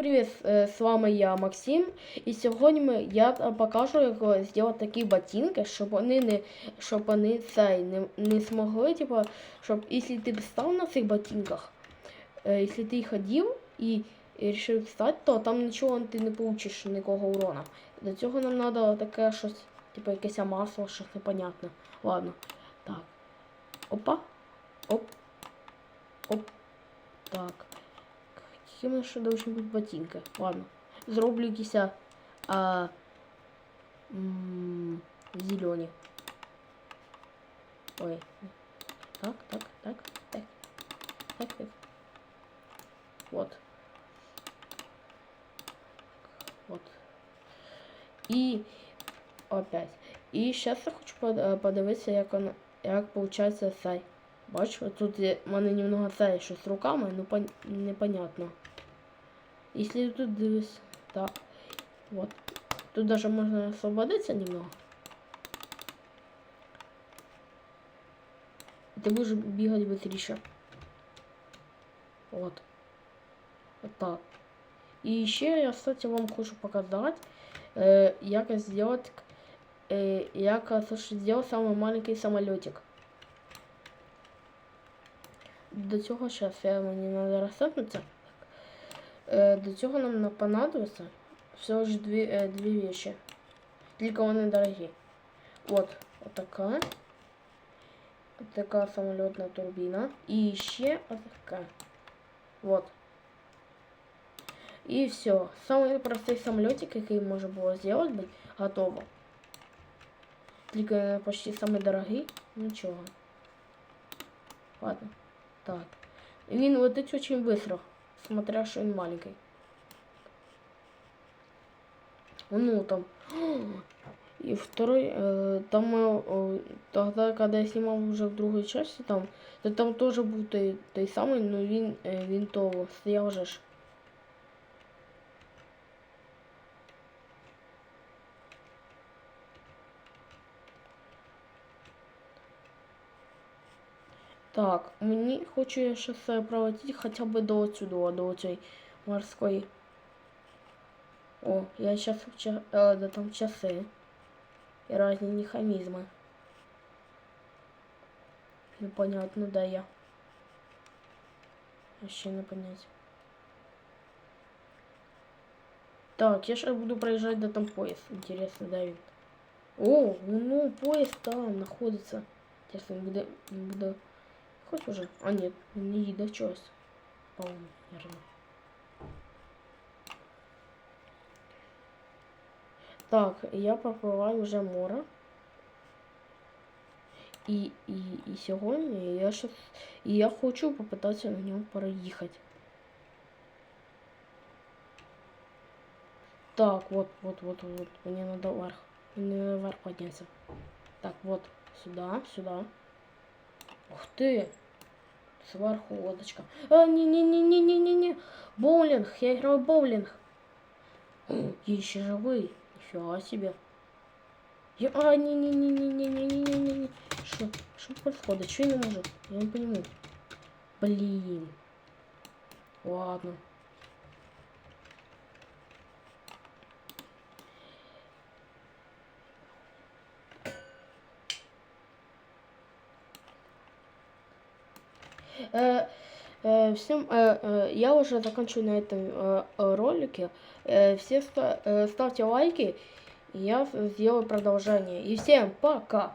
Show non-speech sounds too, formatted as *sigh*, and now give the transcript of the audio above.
Привіт, е, з вами я Максим. І сьогодні я е, покажу, як е, зробити такі ботинки, щоб вони не щоб вони цей, не, не змогли, типу, щоб якщо ти став на цих ботинках, е, якщо ти ходив і, вирішив встати, то там нічого ти не получиш ніякого урона. Для цього нам треба таке щось, типу якесь масло, щось непонятне. Ладно. Так. Опа. Оп. Оп. Так. Какие у нас ще должны бути ботинки? Ладно. Зроблю якісь а, м, зелені. Ой. Так, так, так, так. Так, так. Вот. Вот. І опять. І зараз я хочу под- е, подивитися, як вона, як получається цей. Бачиш, тут є, в мене немного цей, що з руками, ну пон, непонятно. Если тут дивись, так, вот. Тут даже можно освободиться немного. И ты будешь бегать быстрее. Вот. Вот так. И еще я, кстати, вам хочу показать, э, як сделать, э, як слушай, сделать самый маленький самолетик. До цього сейчас я мені надо розсипнутися. Е, До цього нам на- понадобиться всього ж дві, е, дві вещи. Тільки вони дорогі. Вот, вот такая. Вот такая самолетная турбина. И еще вот такая. Вот. И все. Самый простой самолетик, який можна було сделать, быть, готово. Тільки почти самый дорогий. Нічого. Ладно. Так. Він летить очень быстро смотря что он маленький. Ну там. *gasps* И второй, э, там э, тогда, когда я снимал уже в другой части, там, то там тоже был той, той самый, но він, э, він то стоял же ж. Так, мені хочу я ще це проводити хоча б до отсюда, до цієї морської. О, я сейчас в ча... э, да там часы. И разные механизмы. Непонятно, да я. Вообще не понять. Так, я сейчас буду проезжать до там поезд. Интересно, да, він? О, ну поезд там находится. Сейчас он буде, буде... Хоть уже. А нет, не їде чогось. По-моему, наверное. Так, я пропливаю вже море. І, і, і сьогодні я щас, і я хочу попитатися на ньому переїхати. Так, вот, вот, вот, вот. Мне надо вверх. Мне надо вверх подняться. Так, вот, сюда, сюда. Ух ты! Сверху лодочка. А, не-не-не-не-не-не-не. Боулинг, я играю в боулинг. *gasps* Я еще живый. Нифига себе. Я... А, не-не-не-не-не-не-не-не-не. Что? Что происходит? Что я не могу? Я не понимаю. Блин. Ладно. Всем, э, э, я уже заканчиваю на этом э, э, ролике. Э, все ста- э, ставьте лайки, я сделаю продолжение. И всем пока!